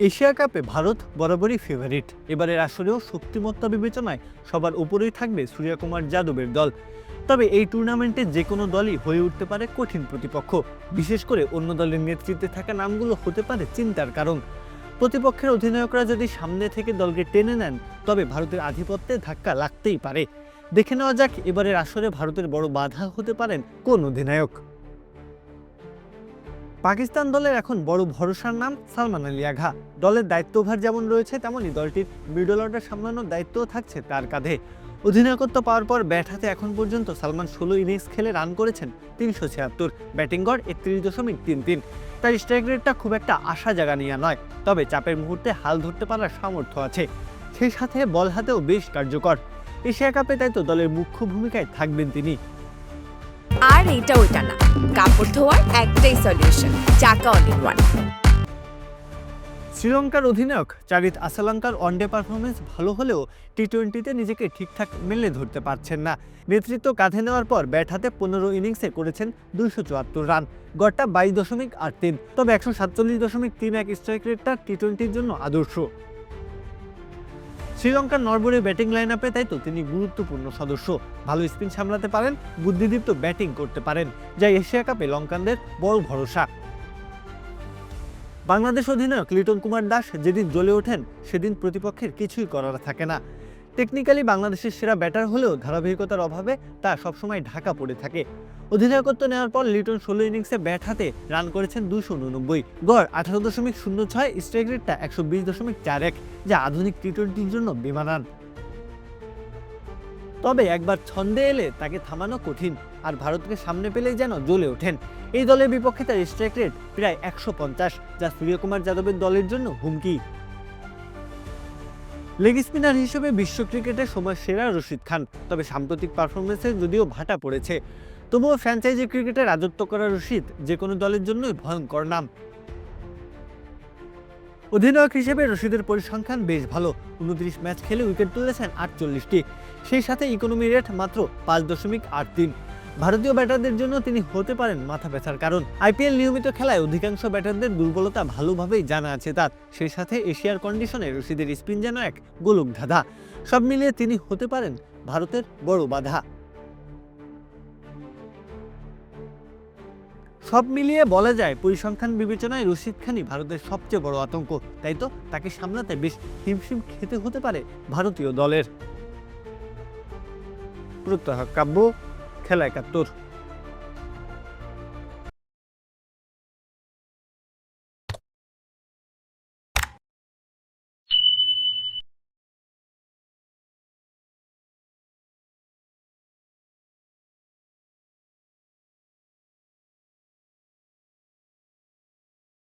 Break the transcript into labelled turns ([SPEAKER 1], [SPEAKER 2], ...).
[SPEAKER 1] Asia কাপে ভারত বরাবরই favourite এবারের আসরেও শক্তিমত্তা বিবেচনায় সবার উপরেই থাকবে সূর্যকুমার যাদবের দল। তবে এই টুর্নামেন্টে যে কোনো দলই হয়ে উঠতে পারে কঠিন প্রতিপক্ষ। বিশেষ করে অন্য দলের নেতৃত্বে থাকা নামগুলো হতে পারে চিন্তার কারণ। প্রতিপক্ষের অধিনায়করা যদি সামনে থেকে দলকে টেনে নেন, তবে ভারতের আধিপত্যে ধাক্কা লাগতেই পারে। দেখে নেওয়া যাক, এবারের আসরে ভারতের বড় বাধা হতে পারেন কোন অধিনায়ক। পাকিস্তান দলের এখন বড় ভরসার নাম সালমান আলী আঘা। দলের দায়িত্বভার যেমন রয়েছে, তেমনই দলটির মিডল অর্ডার সামলানোর দায়িত্বও থাকছে তার কাঁধে। অধিনায়কত্ব পাওয়ার পর ব্যাট হাতে এখন পর্যন্ত সালমান ষোলো ইনিংস খেলে রান করেছেন তিনশো ছিয়াত্তর। ব্যাটিং গড় একত্রিশ দশমিক তিন তিন। তার স্ট্রাইক রেটটা খুব একটা আশা জাগা নিয়ে নয়, তবে চাপের মুহূর্তে হাল ধরতে পারার সামর্থ্য আছে। সেই সাথে বল হাতেও বেশ কার্যকর। এশিয়া কাপে তাই তো দলের মুখ্য ভূমিকায় থাকবেন তিনি।
[SPEAKER 2] আর এটা ওইটা না। কাপড় ধোয়ার একটাই সলিউশন চাকা অল ইন ওয়ান
[SPEAKER 1] শ্রীলঙ্কার অধিনায়ক চারিত আসালঙ্কার ওয়ানডে পারফরমেন্স ভালো হলেও টি টোয়েন্টিতে নিজেকে ঠিকঠাক মেলে ধরতে পারছেন না। নেতৃত্ব কাঁধে নেওয়ার পর ব্যাট হাতে পনেরো ইনিংসে করেছেন দুইশো চুয়াত্তর রান, গড়টা বাইশ দশমিক আট তিন। তবে একশো সাতচল্লিশ দশমিক তিন এক স্ট্রাইক রেটটা টি টোয়েন্টির জন্য আদর্শ। শ্রীলঙ্কার নরবরে ব্যাটিং লাইন আপে তাই তো? তিনি গুরুত্বপূর্ণ সদস্য। ভালো স্পিন সামলাতে পারেন, বুদ্ধিদীপ্ত ব্যাটিং করতে পারেন। যা এশিয়া কাপে লঙ্কানদের বড় ভরসা। বাংলাদেশ অধিনায়ক লিটন কুমার দাস যেদিন জ্বলে ওঠেন, সেদিন প্রতিপক্ষের কিছুই করার থাকে না। টেকনিক্যালি বাংলাদেশের সেরা ব্যাটার হলেও ধারাবাহিকতার অভাবে তা সবসময় ঢাকা পড়ে থাকে। অধিনায়কত্ব নেওয়ার পর লিটন ষোলো ইনিংসে ব্যাট হাতে রান করেছেন দুশো উননব্বই। গড় আঠারো দশমিক শূন্য ছয় স্ট্রাইক রেটটা একশো বিশ দশমিক চার এক, যা আধুনিক টি টোয়েন্টির জন্য বেমানান। তবে একবার ছন্দে এলে তাকে থামানো কঠিন, আর ভারতকে সামনে পেলেই যেন জ্বলে ওঠেন। এই দলের বিপক্ষে তার স্ট্রাইক রেট প্রায় একশো পঞ্চাশ, যা সূর্যকুমার যাদবের দলের জন্য হুমকি। লেগ স্পিনার হিসেবে বিশ্ব ক্রিকেটে সময় সেরা রশিদ খান, তবে সাম্প্রতিক পারফরমেন্সে যদিও ভাটা পড়েছে। তবুও ফ্র্যাঞ্চাইজি ক্রিকেটে রাজত্ব করা রশিদ যে কোনো দলের জন্যই ভয়ঙ্কর নাম। অধিনায়ক হিসেবে রশিদের পরিসংখ্যান বেশ ভালো, উনত্রিশ ম্যাচ খেলে উইকেট তুলেছেন আটচল্লিশটি। সেই সাথে ইকোনমি রেট মাত্র পাঁচ দশমিক আট তিন। ভারতীয় ব্যাটারদের জন্য তিনি হতে পারেন মাথা ব্যথার কারণ। আইপিএল নিয়মিত খেলায় অধিকাংশ ব্যাটারদের দুর্বলতা ভালোভাবেই জানা আছে তার। সেই সাথে এশিয়ার কন্ডিশনে রশিদের স্পিন যেন এক গোলক ধাঁধা। সব মিলিয়ে তিনি হতে পারেন ভারতের বড় বাধা। সব মিলিয়ে বলা যায়, পরিসংখ্যান বিবেচনায় রশিদ খানই ভারতের সবচেয়ে বড় আতঙ্ক। তাই তো, তাকে সামলাতে বেশ হিমশিম খেতে হতে পারে ভারতীয় দলের। প্রত্যহ কাব্য খেলা একাত্তর।